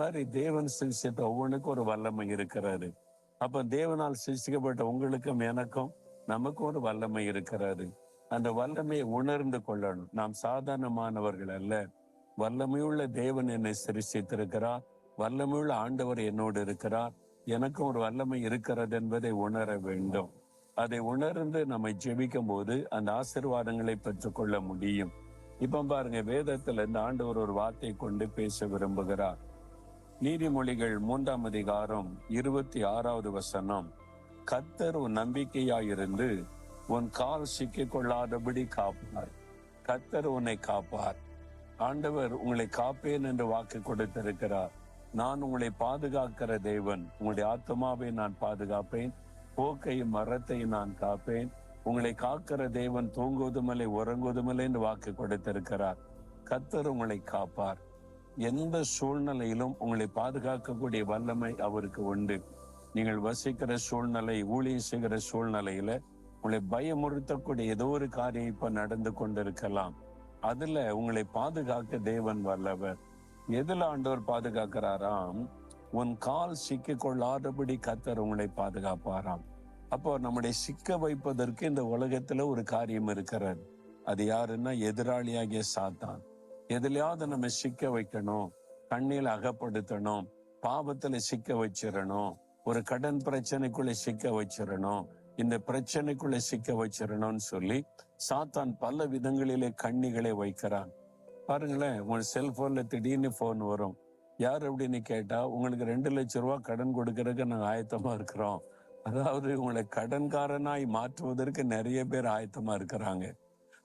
மாதிரி தேவன் சிருஷ்டித்த ஒவ்வொன்றுக்கும் ஒரு வல்லமை இருக்கிறாரு. அப்ப தேவனால் சிருஷ்டிக்கப்பட்ட உங்களுக்கும் எனக்கும் நமக்கும் ஒரு வல்லமை இருக்கிறாரு. அந்த வல்லமையை உணர்ந்து கொள்ளணும். நாம் சாதாரணமானவர்கள் அல்ல. வல்லமையுள்ள தேவன் என்னை சிருஷ்டித்திருக்கிறார். வல்லமையுள்ள ஆண்டவர் என்னோடு இருக்கிறார். எனக்கும் ஒரு வல்லமை இருக்கிறது என்பதை உணர வேண்டும். அதை உணர்ந்து நம்மை ஜெபிக்கும் போது அந்த ஆசீர்வாதங்களை பெற்றுக்கொள்ள முடியும். இப்ப பாருங்க வேதத்துல இந்த ஆண்டவர் ஒரு வார்த்தை கொண்டு பேச விரும்புகிறார். நீதிமொழிகள் மூன்றாம் அதிகாரம் இருபத்தி ஆறாவது வசனம். கத்தர் உன் நம்பிக்கையாயிருந்து உன் கால் சிக்கிக் கொள்ளாதபடி காப்பார். கத்தர் உன்னை காப்பார். ஆண்டவர் உங்களை காப்பேன் என்று வாக்கு கொடுத்திருக்கிறார். நான் உங்களை பாதுகாக்கிற தேவன். உங்களுடைய ஆத்மாவை நான் பாதுகாப்பேன். போக்கையும் மரத்தையும் நான் காப்பேன். உங்களை காக்கிற தேவன் தூங்குவதுமில்லை உறங்குவதுமில்லை என்று வாக்கு கொடுத்திருக்கிறார். கத்தர் உங்களை காப்பார். எந்த சூழ்நிலையிலும் உங்களை பாதுகாக்கக்கூடிய வல்லமை அவருக்கு உண்டு. நீங்கள் வசிக்கிற சூழ்நிலை ஊழியம் செய்கிற சூழ்நிலையில உங்களை பயமுறுத்தக்கூடிய ஏதோ ஒரு காரியம் இப்ப நடந்து கொண்டிருக்கலாம். அதுல உங்களை பாதுகாக்க தேவன் வல்லவர். எதுல ஆண்டவர் பாதுகாக்கிறாராம்? உன் கால் சிக்கிக் கொள்ளாதபடி கத்தர் உங்களை பாதுகாப்பாராம். அப்போ நம்முடைய சிக்க வைப்பதற்கு இந்த உலகத்துல ஒரு காரியம் இருக்கிறது. அது யாருன்னா எதிராளியாகிய சாத்தான். எதுலயாவது நம்ம சிக்க வைக்கணும் கண்ணில் அகப்படுத்தணும் பாவத்துல சிக்க வச்சிடணும் ஒரு கடன் பிரச்சனைக்குள்ள சிக்க வச்சிடணும் இந்த பிரச்சனைக்குள்ள சிக்க வச்சிடணும்னு சொல்லி சாத்தான் பல விதங்களிலே கண்ணிகளை வைக்கிறான். பாருங்களேன் உங்க செல்போன்ல திடீர்னு போன் வரும். யார் அப்படின்னு கேட்டா உங்களுக்கு ரெண்டு லட்சம் ரூபாய் கடன் கொடுக்கறதுக்கு நாங்க ஆயத்தமா இருக்கிறோம். அதாவது உங்களை கடன்காரனாய் மாற்றுவதற்கு நிறைய பேர் ஆயத்தமா இருக்கிறாங்க.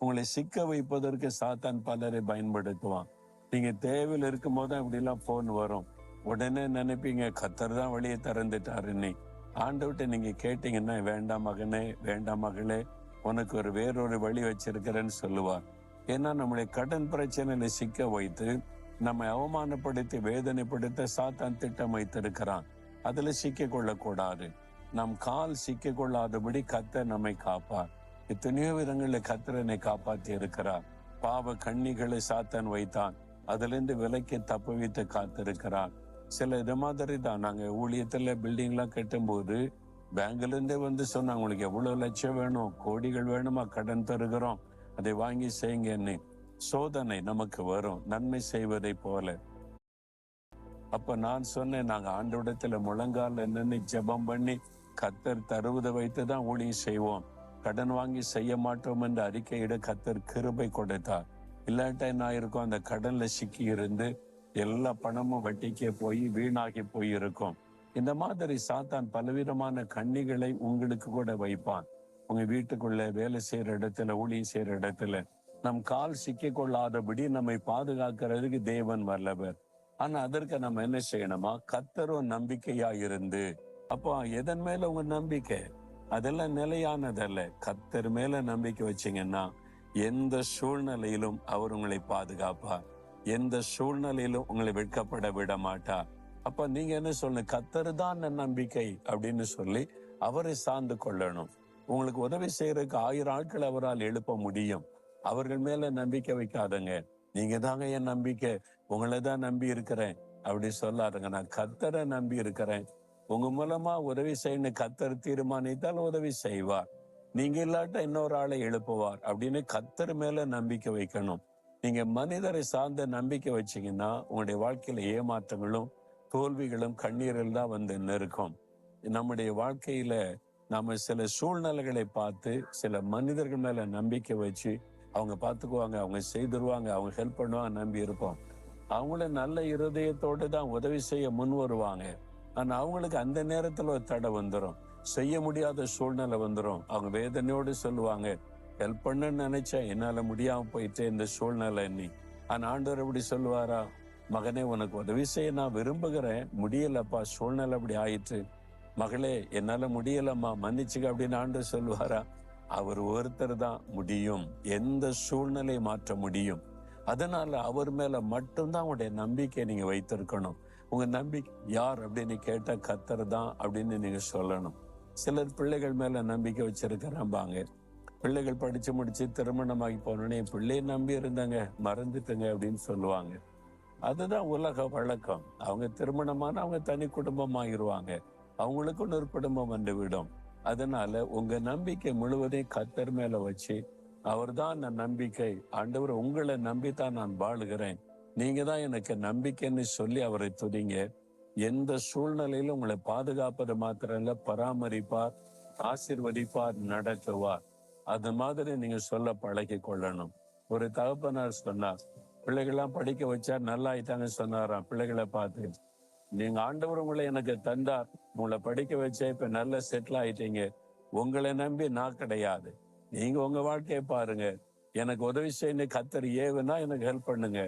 உங்களை சிக்க வைப்பதற்கு சாத்தான் பலரை பயன்படுத்துவான். நீங்க தேவையில் இருக்கும் போது அப்படி எல்லாம் போன் வரும். உடனே நினைப்பீங்க கத்தர் தான் வழியை திறந்துட்டாரு நீ. ஆண்டவட்ட நீங்க கேட்டீங்கன்னா வேண்டாம் மகனே வேண்டாம் மகளே உனக்கு ஒரு வேறொரு வழி வச்சிருக்கிறேன்னு சொல்லுவார். ஏன்னா நம்முடைய கடன் பிரச்சனையில சிக்க வைத்து நம்மை அவமானப்படுத்தி வேதனைப்படுத்த சாத்தான் திட்டம் வைத்திருக்கிறான். அதுல சிக்க கொள்ளக்கூடாது. நம் கால் சிக்க கொள்ளாதபடி கத்த நம்மை காப்பார். எத்தனையோ விதங்களில் கத்திரனை காப்பாற்றி இருக்கிறார். பாவ கண்ணிகளை சாத்தான் வைத்தான். அதிலிருந்து விலைக்கு தப்புவித்து காத்திருக்கிறார். சில இது மாதிரி தான். நாங்க ஊழியத்துல பில்டிங் எல்லாம் கட்டும்போது பேங்க்ல இருந்தே வந்து சொன்னாங்க உங்களுக்கு எவ்வளவு லட்சம் வேணும்? கோடிகள் வேணுமா? கடன் தருகிறோம். அதை வாங்கி செய்யுங்கன்னு. சோதனை நமக்கு வரும். நன்மை செய்வதை போல. அப்ப நான் சொன்னேன் நாங்க ஆண்டோடத்துல முழங்கால நின்று ஜெபம் பண்ணி கத்தர் தருவதை வைத்து தான் ஊழியம் செய்வோம். கடன் வாங்கி செய்ய மாட்டோம் என்று அறிக்கையிட கத்தர் கிருபை கொடுத்தார். இல்லாட்டா என்ன ஆயிருக்கும்? அந்த கடன்ல சிக்கி இருந்து எல்லா பணமும் வட்டிக்கே போய் வீணாகி போய் இருக்கும். இந்த மாதிரி சாத்தான் பலவிதமான கண்ணிகளை உங்களுக்கு கூட வைப்பான். உங்க வீட்டுக்குள்ள வேலை செய்யற இடத்துல ஊழிய செய்யற இடத்துல நம் கால் சிக்கி கொள்ளாதபடி நம்மை பாதுகாக்கிறதுக்கு தேவன் வல்லவர். ஆனா அதற்கு நம்ம என்ன செய்யணுமா? கத்தரும் நம்பிக்கையா இருந்து அப்போ எதன் மேல உங்க நம்பிக்கை? அதெல்லாம் நிலையானதல்ல. கத்தர் மேல நம்பிக்கை வச்சீங்கன்னா எந்த சூழ்நிலையிலும் அவர் உங்களை பாதுகாப்பார். எந்த சூழ்நிலையிலும் உங்களை வெட்கப்பட விட மாட்டார். அப்ப நீங்க என்ன சொல்லணும்? கத்தர் தான் நம்பிக்கை அப்படின்னு சொல்லி அவரை சார்ந்து கொள்ளணும். உங்களுக்கு உதவி செய்யறதுக்கு ஆயிரம் ஆட்கள் அவரால் எழுப்ப முடியும். அவர்கள் மேல நம்பிக்கை வைக்காதங்க. நீங்க தாங்க என் நம்பிக்கை. உங்களை தான் நம்பி இருக்கிறேன். அப்படி சொல்லாதுங்க. நான் கத்தரை நம்பி இருக்கிறேன். உங்க மூலமா உதவி செய்யணும் கத்தர் தீர்மானித்தால் உதவி செய்வார். நீங்க இல்லாட்ட இன்னொரு ஆளை எழுப்புவார் அப்படின்னு கத்தர் மேல நம்பிக்கை வைக்கணும். நீங்க மனிதரை சார்ந்த நம்பிக்கை வச்சீங்கன்னா உங்களுடைய வாழ்க்கையில ஏமாற்றங்களும் தோல்விகளும் கண்ணீரில் தான் வந்து நிற்கும். நம்முடைய வாழ்க்கையில நாம சில சூழ்நிலைகளை பார்த்து சில மனிதர்கள் மேல நம்பிக்கை வச்சு அவங்க பார்த்துக்குவாங்க அவங்க செய்திருவாங்க அவங்க ஹெல்ப் பண்ணுவாங்க நம்பி இருப்போம். அவங்கள நல்ல இருதயத்தோடு தான் உதவி செய்ய முன் வருவாங்க. ஆனா அவங்களுக்கு அந்த நேரத்துல ஒரு தடை வந்துடும் செய்ய முடியாத சூழ்நிலை வந்துடும் அவங்க வேதனையோடு சொல்லுவாங்க ஹெல்ப் பண்ணுன்னு நினைச்சா என்னால முடியாம போயிட்டு இந்த சூழ்நிலை நீ. ஆனா ஆண்டவர் எப்படி சொல்லுவாரா? மகனே உனக்கு உதவி செய்ய நான் விரும்புகிறேன். முடியலப்பா சூழ்நிலை அப்படி ஆயிற்று. மகளே என்னால முடியலம்மா மன்னிச்சுக்க அப்படின்னு ஆண்டவர் சொல்லுவாரா? அவர் ஒருத்தர் தான் முடியும். எந்த சூழ்நிலை மாற்ற முடியும்? அதனால அவர் மேல மட்டும்தான் அவனுடைய நம்பிக்கையை நீங்க வைத்திருக்கணும். உங்க நம்பிக்கை யார் அப்படின்னு கேட்டா கத்தர் தான் அப்படின்னு நீங்க சொல்லணும். சிலர் பிள்ளைகள் மேல நம்பிக்கை வச்சிருக்கிறாம்பாங்க பிள்ளைகள் படிச்சு முடிச்சு திருமணமாகி போனோடனே என் பிள்ளையை நம்பி இருந்தாங்க மறந்துட்டுங்க அப்படின்னு சொல்லுவாங்க. அதுதான் உலக வழக்கம். அவங்க திருமணமான அவங்க தனி குடும்பமாயிருவாங்க. அவங்களுக்குன்னு ஒரு குடும்பம் வந்து விடும் அதனால உங்க நம்பிக்கை முழுவதையும் கத்தர் மேல வச்சு அவர்தான் நான் நம்பிக்கை. ஆண்டவர் உங்களை நம்பித்தான் நான் வாழுகிறேன். நீங்க தான் எனக்கு நம்பிக்கைன்னு சொல்லி அவரை துதிங்க. எந்த சூழ்நிலையிலும் உங்களை பாதுகாப்பது மாத்திரம் இல்ல பராமரிப்பார் ஆசிர்வதிப்பார் நடத்துவார். அது மாதிரி நீங்க சொல்ல பழகி கொள்ளணும். ஒரு தகப்பனார் சொன்னார் பிள்ளைகள்லாம் படிக்க வச்சா நல்லா ஆயிட்டாங்க சொன்னாராம் பிள்ளைகளை பார்த்து. நீங்க ஆண்டவர் உங்களை எனக்கு தந்தார் உங்களை படிக்க வச்சா இப்ப நல்லா செட்டில் ஆயிட்டீங்க. உங்களை நம்பி நான் கிடையாது. நீங்க உங்க வாழ்க்கையை பாருங்க. எனக்கு உதவி செய்யணும் கத்தர் ஏவுனா எனக்கு ஹெல்ப் பண்ணுங்க.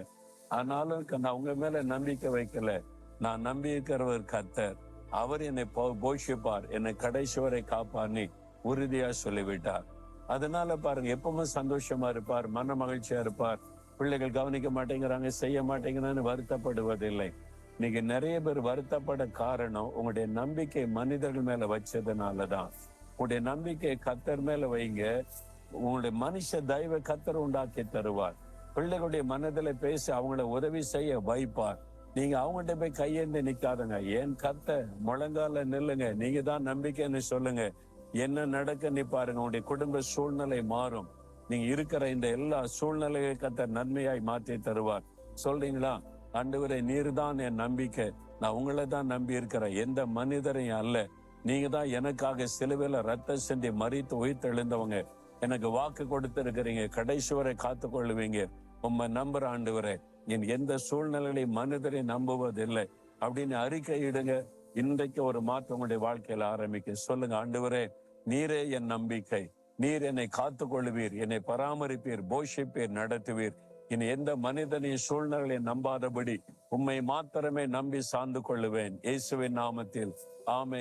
ஆனாலும் நான் உங்க மேல நம்பிக்கை வைக்கல. நான் நம்பி இருக்கிறவர் கத்தர் அவர் என்னை போ- போஷிப்பார். என்னை கடைசி வரை காப்பார்னு உறுதியா சொல்லிவிட்டார். அதனால பாருங்க எப்பவுமே சந்தோஷமா இருப்பார் மன மகிழ்ச்சியா இருப்பார். பிள்ளைகள் கவனிக்க மாட்டேங்கிறாங்க செய்ய மாட்டேங்கிறான்னு வருத்தப்படுவதில்லை. நீங்க நிறைய பேர் வருத்தப்பட காரணம் உங்களுடைய நம்பிக்கை மனிதர்கள் மேல வச்சதுனாலதான். உங்களுடைய நம்பிக்கை கத்தர் மேல வைங்க. உங்களுடைய மனுஷ தெய்வ கத்தர் உண்டாக்கி தருவார். பிள்ளைகளுடைய மனதில் பேசி அவங்கள உதவி செய்ய வைப்பார். நீங்க அவங்கள்ட்ட போய் கையேந்து நிக்காதுங்க. ஏன் கத்த முழங்கால நில்லுங்க. நீங்க தான் நம்பிக்கைன்னு சொல்லுங்க. என்ன நடக்க நீ பாருங்க. உங்களுடைய குடும்ப சூழ்நிலை மாறும். நீங்க இருக்கிற இந்த எல்லா சூழ்நிலையை கத்த நன்மையாய் மாற்றி தருவார். சொல்றீங்களா? ஆண்டவரே நீர் தான் என் நம்பிக்கை. நான் உங்களை தான் நம்பி இருக்கிறேன். எந்த மனிதரையும் அல்ல. நீங்க தான் எனக்காக சிலுவையில ரத்த செஞ்சு மறித்து உயிர்த்தெழுந்தவங்க. எனக்கு வாக்கு கொடுத்திருக்கிறீங்க. கடைசி வரை காத்து கொள்ளுவீங்க உம்மை நம்புற ஆண்டவரே என் எந்த சூழ்நிலையிலையும் மனிதரை நம்புவதில்லை. அப்படின்னு அறிக்கையிடுங்க இன்றைக்கு ஒரு மாற்றம் உங்களுடைய வாழ்க்கையில ஆரம்பிக்க சொல்லுங்க ஆண்டவரே நீரே என் நம்பிக்கை. நீர் என்னை காத்து கொள்ளுவீர் என்னை பராமரிப்பீர் போஷிப்பீர் நடத்துவீர். இனி எந்த மனிதனின் சூழ்நிலையை நம்பாதபடி உம்மை மாத்திரமே நம்பி சார்ந்து கொள்ளுவேன். இயேசுவின் நாமத்தில். ஆமே